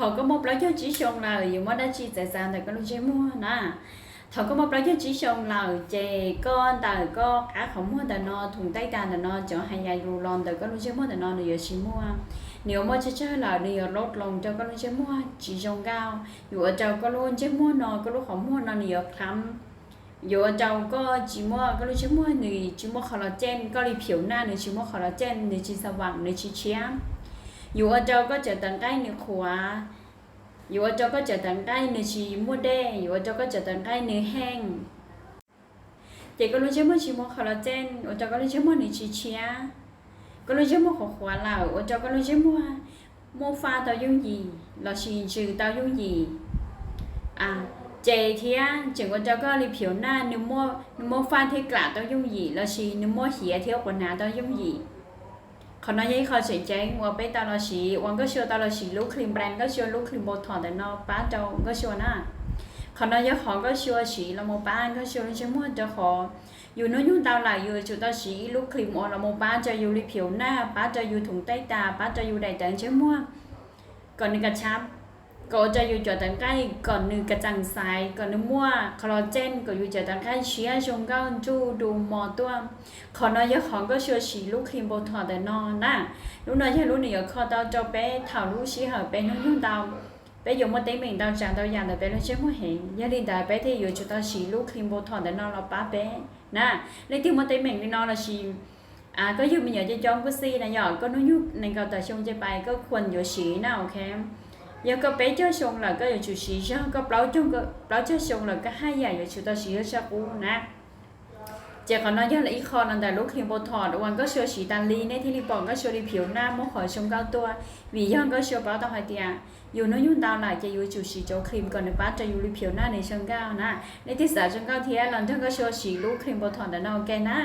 thọ có một lá cho chỉ xong là dù mà đã chỉ tại sao thì có lúc chơi mua nè thọ có một lá cho chỉ xong là chè con tờ có cá không mua tờ nó thùng tay tàn tờ nó cho hai dài rù lon tờ có lúc chơi mua tờ nó giờ chỉ mua nếu mà chơi chơi là đi ở lót lòng cho có lúc chơi mua chỉ xong cao dù ở trâu có luôn chơi mua nó có lúc không mua nó nhiều lắm dù ở trâu có chỉ mua có lúc chơi mua thì chỉ mua collagen có đi phiểu na thì chỉ mua collagen thì chỉ sao bằng thì chỉ chém อยู่ว่าเจ้าก็จะตั้งใกล้ในขวาอยู่ว่าเจ้าก็จะตั้งใกล้ในชีมัวแดอยู่ว่าเจ้าก็จะตั้งใกล้ในแห้งเจก็รู้ใช่ไหมชีมัวคอลลาเจนว่าเจ้าก็รู้ใช่ไหมในชีเชียก็รู้ใช่ไหมของขวาเราว่าเจ้าก็รู้ใช่ไหมมัวฟ้าตายุ่งยีเราชีชื่อตายุ่งยีอะเจเทียจึงว่าเจ้าก็รีผิวหน้านึกมัวนึกมัวฟ้าที่กลาตายุ่งยีเราชีนึกมัวเหียเที่ยวกว่าหนาตายุ่งยี เขาน้อยเขาเฉยใจวัวไปตาลอชีวันก็เชัวตาลอชีลูกครีมแบรนด์ก็เชัวลูกครีมโบทอนแต่นอป้าเจ้าก็เชัวน่ะเขาน้อยยี่เขาก็เชัวชีละโมป้าก็เชัวใช่มั่วเจ้าขออยู่น้อยยุ่งตาหลายอยู่จุดตาชีลูกครีมอละโมป้าจะอยู่ริผิวหน้าป้าจะอยู่ถุงใต้ตาป้าจะอยู่ใดแต่เช่มั่วก่อนนึงกระชับ ก็จะอยู่จุดตั้งใกล้ก่อนนึงกระจังสายก่อนนึงมั่วคอลลาเจนก็อยู่จุดตั้งใกล้เชียชงก้าจูดูมอตัวขอน้อยของก็เชัวฉีลูกครีมโบทอแต่นอนน่ะลูกน้อยใช่ลูกเหนือคอเตาเจ้าเป้ถาลูกชี้เหอเป้นุ่งยุ่งเตาเป้อยู่มาเต็มเหม่งเตาจางเตาอย่างแต่เป้ลูกเชื่อมาเห็นยาลินดาเป้ที่อยู่จุดเตาฉีลูกครีมโบทอแต่นอนเราป้าเป้น่ะในที่มาเต็มเหม่งในนอนเราชีอ่าก็อยู่มีอย่างจะจองก็ซีนะหยอดก็นุ่งยุ่งในเกาแต่ชงจะไปก็ควรอยู่ฉีน่ะโอเค giờ có bé cho xong là có chủ sĩ cho có báo chung có báo cho xong là có hai giải chủ tao sĩ cho cú nè เจ้าเขาน้อยยอดละอีคอนันแต่ลูกครีมโบทถอดวันก็เชัวฉีตันลีในที่รีปองก็เชัวรีผิวหน้ามุขอยชมเก้าตัววีย่องก็เชัวเป้าต่อหอยเตียอยู่น้อยยุ่นดาวหลายจะอยู่จูฉีโจครีมก่อนในป้าจะอยู่รีผิวหน้าในชมเก้านะในที่สาชมเก้าเทียหลังท่านก็เชัวฉีลูกครีมโบทถอดแต่นอกแกน่า